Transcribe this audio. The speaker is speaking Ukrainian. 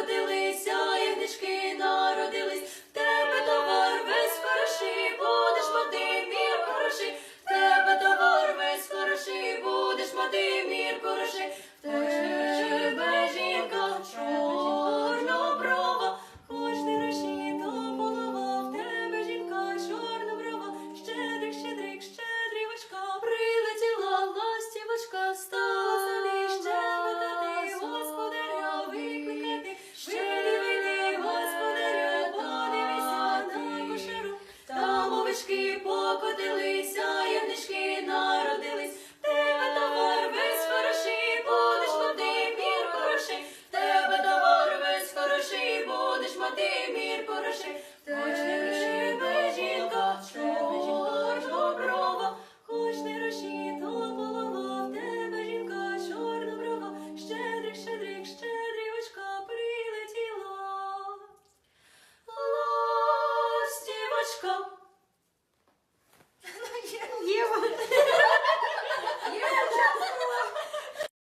В тебе мати мір хороший, покотилися, ягнички народились, в тебе товар весь будеш мати мір хороший, тебе товар весь хороший, будеш мати мір хороший, хоч не розшибе жінка, чорноброва, хоч не розшито голова, в тебе жінка чорноброва, щедрик, щедрик, щедрівочка прилетіла.